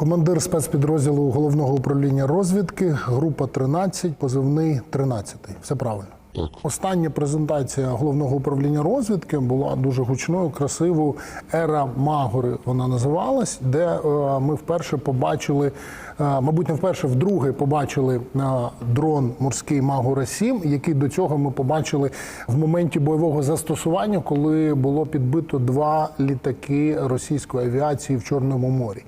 Командир спецпідрозділу головного управління розвідки, група 13, позивний 13. Все правильно. Так. Остання презентація головного управління розвідки була дуже гучною, красивою. Ера Магори вона називалась, де е, ми вперше побачили, е, мабуть, не вперше, вдруге побачили е, дрон морський Магора 7 який до цього ми побачили в моменті бойового застосування, коли було підбито два літаки російської авіації в Чорному морі.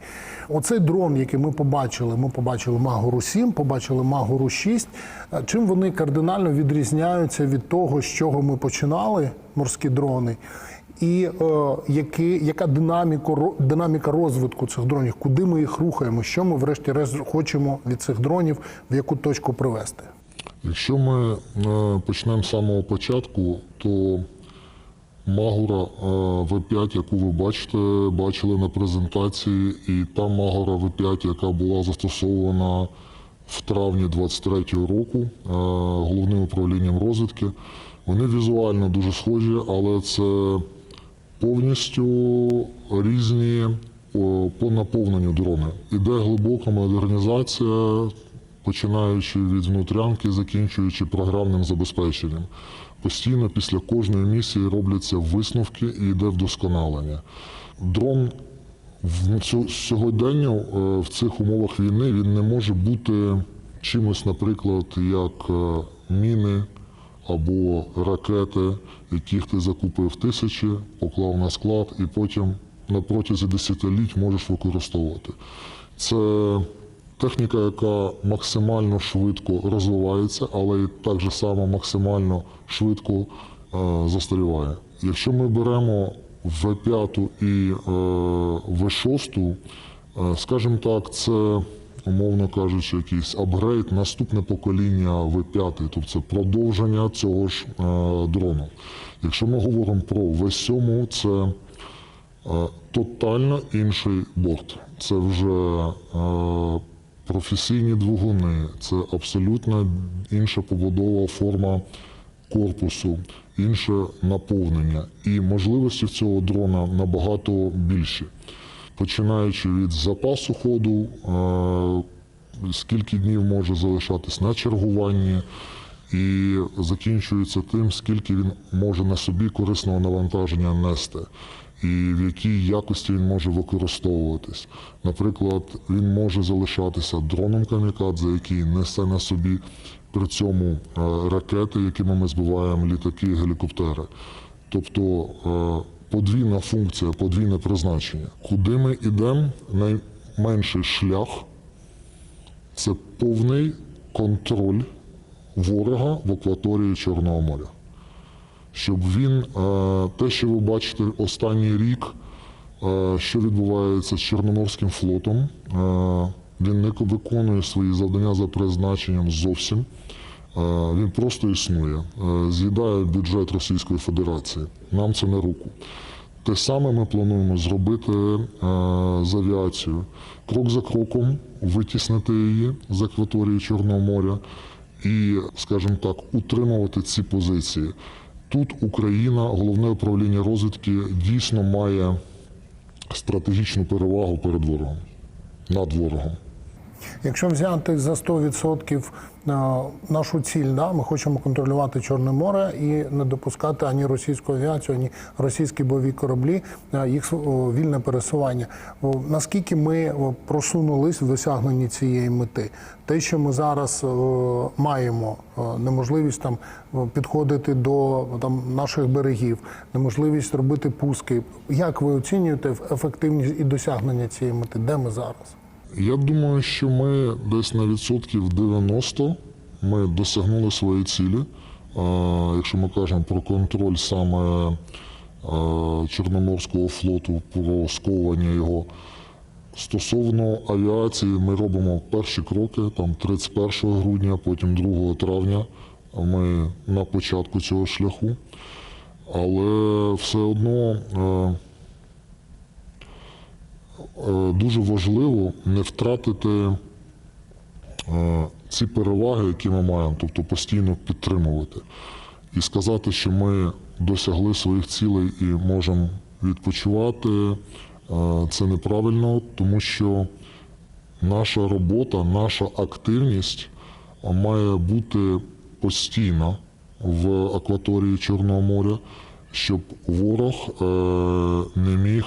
Оцей дрон, який ми побачили, ми побачили Магору 7, побачили Магору 6. Е, Чим вони кардинально відрізняються від того, з чого ми починали, морські дрони, і е, які, яка динаміка, динаміка розвитку цих дронів, куди ми їх рухаємо, що ми врешті-решт хочемо від цих дронів, в яку точку привести? Якщо ми е, почнемо з самого початку, то Магура е, В5, яку ви бачите, бачили на презентації, і та Магура В5, яка була застосована в травні 23-го року е, головним управлінням розвідки, вони візуально дуже схожі, але це повністю різні по наповненню дрони. Іде глибока модернізація, починаючи від внутрянки, закінчуючи програмним забезпеченням. Постійно після кожної місії робляться висновки і йде вдосконалення. Дрон сьогодення е, в цих умовах війни він не може бути чимось, наприклад, як е, міни або ракети, яких ти закупив тисячі, поклав на склад і потім на протязі десятиліть можеш використовувати. Це техніка, яка максимально швидко розвивається, але і так же само максимально швидко е, застаріває. Якщо ми беремо В5 і е, В6, е, скажімо так, це умовно кажучи, якийсь апгрейд, наступне покоління В5, тобто це продовження цього ж е, дрону. Якщо ми говоримо про В7, це е, тотально інший борт. Це вже е, професійні двигуни, це абсолютно інша побудова форма корпусу, інше наповнення. І можливості цього дрона набагато більші. Починаючи від запасу ходу, е, скільки днів може залишатись на чергуванні, і закінчується тим, скільки він може на собі корисного навантаження нести, і в якій якості він може використовуватись. Наприклад, він може залишатися дроном камікадзе, який несе на собі при цьому е, ракети, якими ми збиваємо літаки гелікоптери. Тобто е, подвійна функція, подвійне призначення. Куди ми йдемо, найменший шлях це повний контроль ворога в акваторії Чорного моря. Щоб він, е, те, що ви бачите останній рік, що відбувається з Чорноморським флотом, він не виконує свої завдання за призначенням зовсім. Е, Він просто існує, е, з'їдає бюджет Російської Федерації. Нам це на руку. Те саме ми плануємо зробити е, з авіацією. Крок за кроком витіснити її з акваторії Чорного моря і, скажімо так, утримувати ці позиції. Тут Україна, головне управління розвідки, дійсно має стратегічну перевагу перед ворогом, над ворогом. Якщо взяти за 100% е, нашу ціль, да, ми хочемо контролювати Чорне море і не допускати ані російську авіацію, ані російські бойові кораблі, е, їх вільне пересування. Наскільки ми просунулись в досягненні цієї мети? Те, що ми зараз маємо неможливість там підходити до там наших берегів, неможливість робити пуски. Як ви оцінюєте ефективність і досягнення цієї мети? Де ми зараз? Я думаю, що ми десь на відсотків 90 ми досягнули своєї цілі. Якщо ми кажемо про контроль саме Чорноморського флоту, про сковування його. Стосовно авіації, ми робимо перші кроки, там 31 грудня, потім 2 травня. Ми на початку цього шляху. Але все одно. Е, дуже важливо не втратити е, ці переваги, які ми маємо, тобто постійно підтримувати. І сказати, що ми досягли своїх цілей і можемо відпочивати, е, це неправильно, тому що наша робота, наша активність має бути постійна в акваторії Чорного моря, щоб ворог не міг,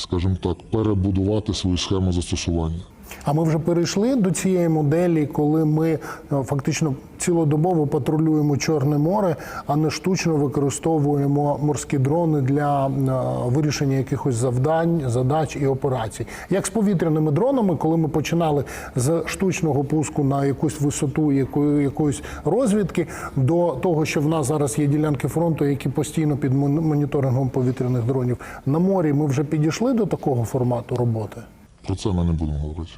скажімо так, перебудувати свою схему застосування. А ми вже перейшли до цієї моделі, коли ми е, фактично цілодобово патрулюємо Чорне море, а не штучно використовуємо морські дрони для е, вирішення якихось завдань, задач і операцій. Як з повітряними дронами, коли ми починали з штучного пуску на якусь висоту якої, якоїсь розвідки, до того, що в нас зараз є ділянки фронту, які постійно під мон- моніторингом повітряних дронів на морі, ми вже підійшли до такого формату роботи. Про це ми не будемо говорити.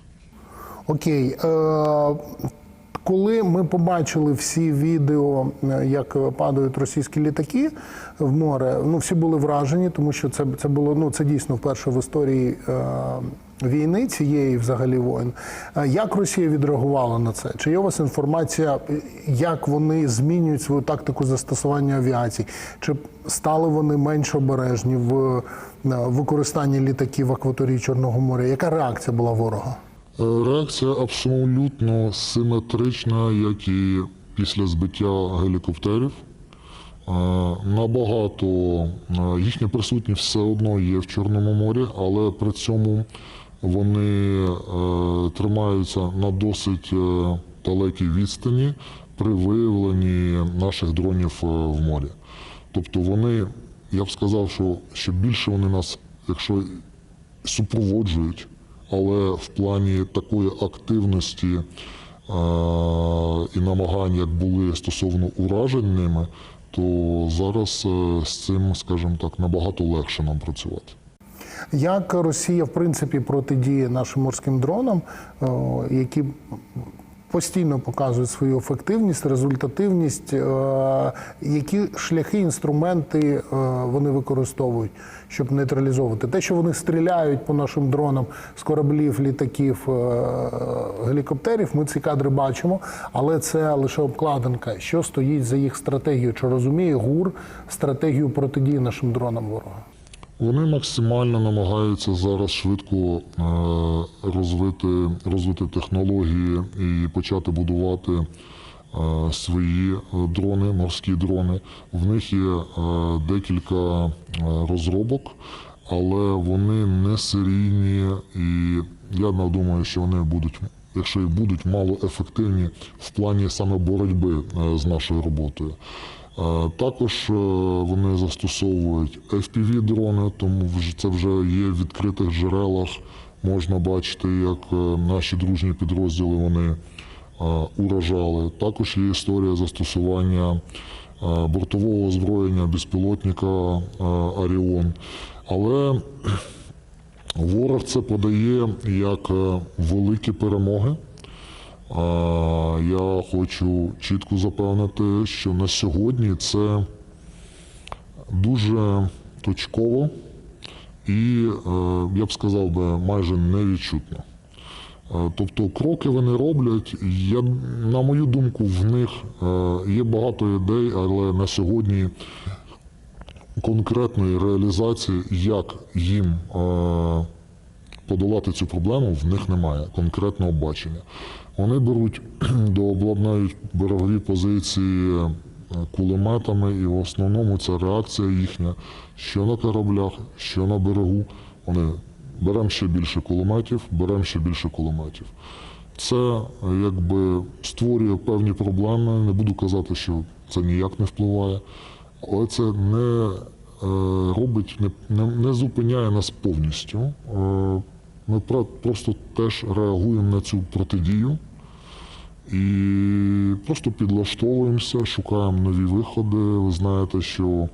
Окей. Е, коли ми побачили всі відео, е, як падають російські літаки в море, ну всі були вражені, тому що це, це було ну це дійсно вперше в історії е, війни цієї взагалі воїн. Е, Як Росія відреагувала на це? Чи є у вас інформація, як вони змінюють свою тактику застосування авіації? Чи стали вони менш обережні в е, використанні літаків в акваторії Чорного моря? Яка реакція була ворога? Е, Реакція абсолютно симетрична, як і після збиття гелікоптерів. Набагато їхня присутність все одно є в Чорному морі, але при цьому вони е, тримаються на досить е, далекій відстані при виявленні наших дронів е, в морі. Тобто вони, я б сказав, що, що більше вони нас, якщо супроводжують, але в плані такої активності і намагань, як були стосовно уражень ними, то зараз з цим, скажімо так, набагато легше нам працювати. Як Росія в принципі протидіє нашим морським дронам, е, які постійно показують свою ефективність, результативність, е, які шляхи, інструменти е, вони використовують, щоб нейтралізовувати те, що вони стріляють по нашим дронам з кораблів, літаків, гелікоптерів. Ми ці кадри бачимо, але це лише обкладинка. Що стоїть за їх стратегією? Чи розуміє ГУР стратегію протидії нашим дронам ворога? Вони максимально намагаються зараз швидко е, розвити, розвити технології і почати будувати е, свої е, дрони, морські дрони. В них є декілька розробок, але вони не серійні, і я думаю, що вони будуть, якщо і будуть, мало ефективні в плані саме боротьби з нашою роботою. Е, Також е, вони застосовують FPV-дрони, тому це вже є в відкритих джерелах. Можна бачити, як е, наші дружні підрозділи вони уражали. Також є історія застосування бортового озброєння безпілотника Оріон. Але ворог це подає як великі перемоги. Я хочу чітко запевнити, що на сьогодні це дуже точково і, е, я б сказав би, майже невідчутно. Е, Тобто кроки вони роблять. Я, на мою думку, в них е, є багато ідей, але на сьогодні конкретної реалізації, як їм подолати цю проблему, в них немає конкретного бачення. Вони беруть дообладнають берегові позиції е, кулеметами, і в основному це реакція їхня, що на кораблях, що на берегу. Вони беремо ще більше кулеметів, беремо ще більше кулеметів. Це е, якби створює певні проблеми. Не буду казати, що це ніяк не впливає, але це не е, робить, не, не, не зупиняє нас повністю. Ми про- просто теж реагуємо на цю протидію і просто підлаштовуємося, шукаємо нові виходи. Ви знаєте, що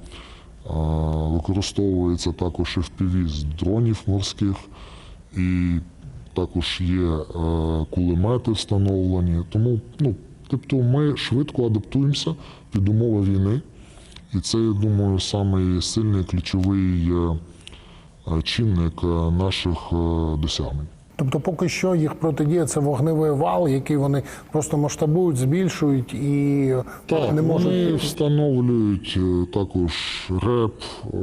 використовується також FPV з дронів морських, і також є е, кулемети встановлені. Тому, ну, тобто ми швидко адаптуємося під умови війни. І це, я думаю, самий сильний ключовий е, чинник е, наших е, досягнень. Тобто, поки що їх протидія це вогневий вал, який вони просто масштабують, збільшують і Так, не можуть. вони встановлюють е, також реп, е,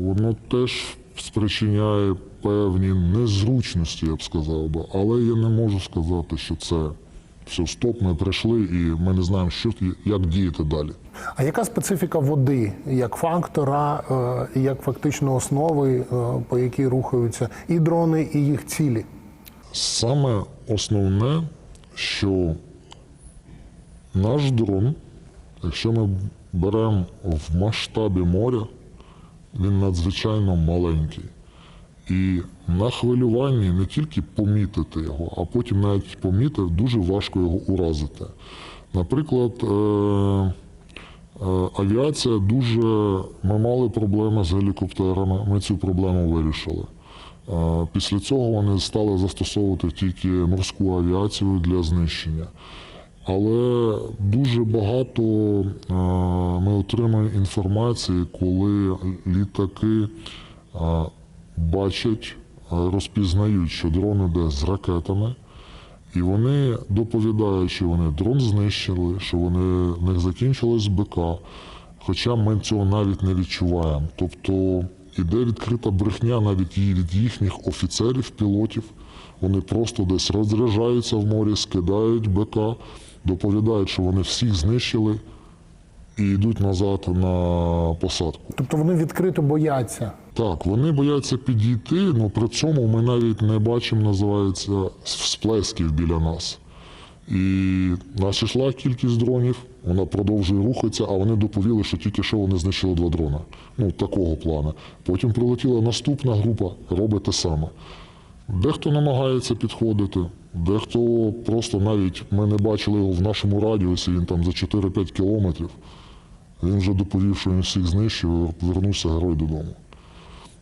воно теж спричиняє певні незручності, я б сказав би. Але я не можу сказати, що це все, стоп, ми прийшли і ми не знаємо, що як діяти далі. А яка специфіка води як фактора, е, як фактично основи, е, по якій рухаються і дрони, і їх цілі? Саме основне, що наш дрон, якщо ми беремо в масштабі моря, він надзвичайно маленький. І на хвилюванні не тільки помітити його, а потім навіть помітив, дуже важко його уразити. Наприклад, е, е, авіація дуже. Ми мали проблеми з гелікоптерами, ми цю проблему вирішили. Е, Після цього вони стали застосовувати тільки морську авіацію для знищення. Але дуже багато ми отримуємо інформації, коли літаки бачать, е, розпізнають, що дрон іде з ракетами, і вони доповідають, що вони дрон знищили, що вони в них закінчилось БК, хоча ми цього навіть не відчуваємо. Тобто іде відкрита брехня навіть від їхніх офіцерів, пілотів. Вони просто десь розряджаються в морі, скидають БК, доповідають, що вони всіх знищили і йдуть назад на посадку. Тобто вони відкрито бояться. Так, вони бояться підійти, але при цьому ми навіть не бачимо, називається, всплесків біля нас. І наша йшла кількість дронів, вона продовжує рухатися, а вони доповіли, що тільки що вони знищили два дрона. Ну, такого плану. Потім прилетіла наступна група, робить те саме. Дехто намагається підходити, дехто просто навіть ми не бачили його в нашому радіусі, він там за 4-5 кілометрів. Він вже доповів, що він всіх знищив, повернувся герой додому.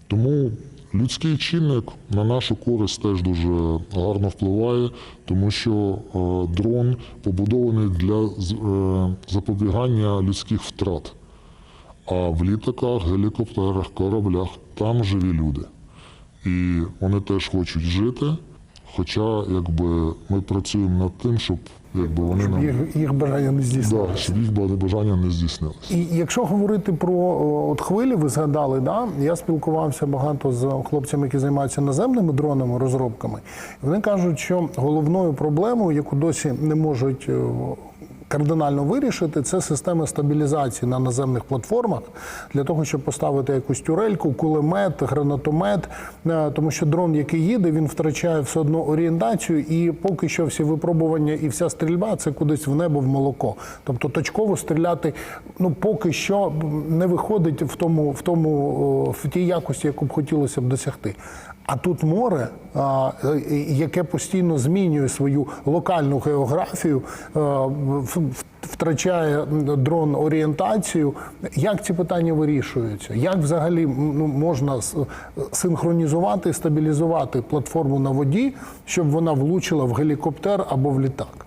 Тому людський чинник на нашу користь теж дуже гарно впливає, тому що е, дрон побудований для е, запобігання людських втрат. А в літаках, гелікоптерах, кораблях там живі люди. І вони теж хочуть жити. Хоча якби ми працюємо над тим, щоб якби вони Щоб нам їх, їх бажання не да, щоб їх бажання не здійснилися. І якщо говорити про от хвилі, ви згадали, да? я спілкувався багато з хлопцями, які займаються наземними дронами, розробками. Вони кажуть, що головною проблемою, яку досі не можуть е, кардинально вирішити, це система стабілізації на наземних платформах для того, щоб поставити якусь тюрельку, кулемет, гранатомет, Е, тому що дрон, який їде, він втрачає все одно орієнтацію, і поки що всі випробування і вся стрільба це кудись в небо в молоко. Тобто точково стріляти, ну поки що не виходить в тому, в тому в тій якості, яку б хотілося б досягти. А тут море, е, яке постійно змінює свою локальну географію, е, втрачає дрон орієнтацію. Як ці питання вирішуються? Як взагалі ну, можна с- синхронізувати, стабілізувати платформу на воді, щоб вона влучила в гелікоптер або в літак?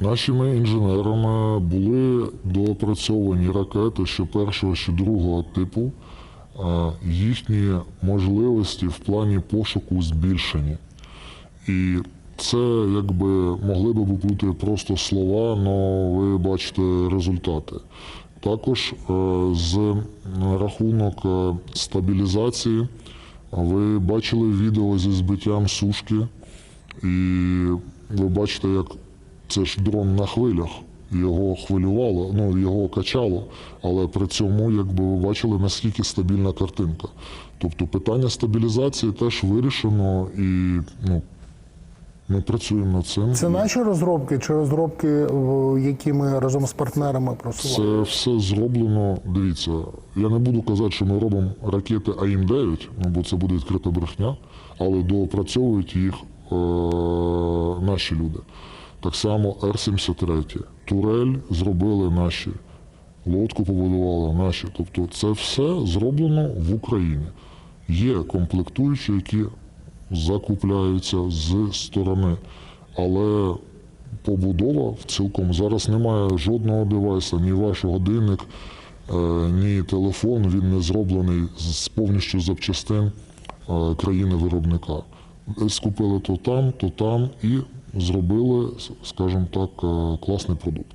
Нашими інженерами були доопрацьовані ракети, що першого, що другого типу. Їхні можливості в плані пошуку збільшені. І це якби могли би бути просто слова, але ви бачите результати. Також е, з рахунок е, стабілізації ви бачили відео зі збиттям сушки, і ви бачите, як це ж дрон на хвилях. Його хвилювало, ну його качало, але при цьому, якби ви бачили, наскільки стабільна картинка. Тобто питання стабілізації теж вирішено, і ну, ми працюємо над цим. Це наші розробки чи розробки, які ми разом з партнерами просували? Це все зроблено. Дивіться, я не буду казати, що ми робимо ракети АІМ-9, ну, бо це буде відкрита брехня, але доопрацьовують їх е- наші люди. Так само Р-73. Турель зробили наші, лодку побудували наші. Тобто це все зроблено в Україні. Є комплектуючі, які закупляються з сторони, але побудова в цілком зараз немає жодного девайса, ні ваш годинник, е, ні телефон. Він не зроблений з повністю запчастин е, країни-виробника. Скупили то там, то там і зробили, скажімо так, е, класний продукт.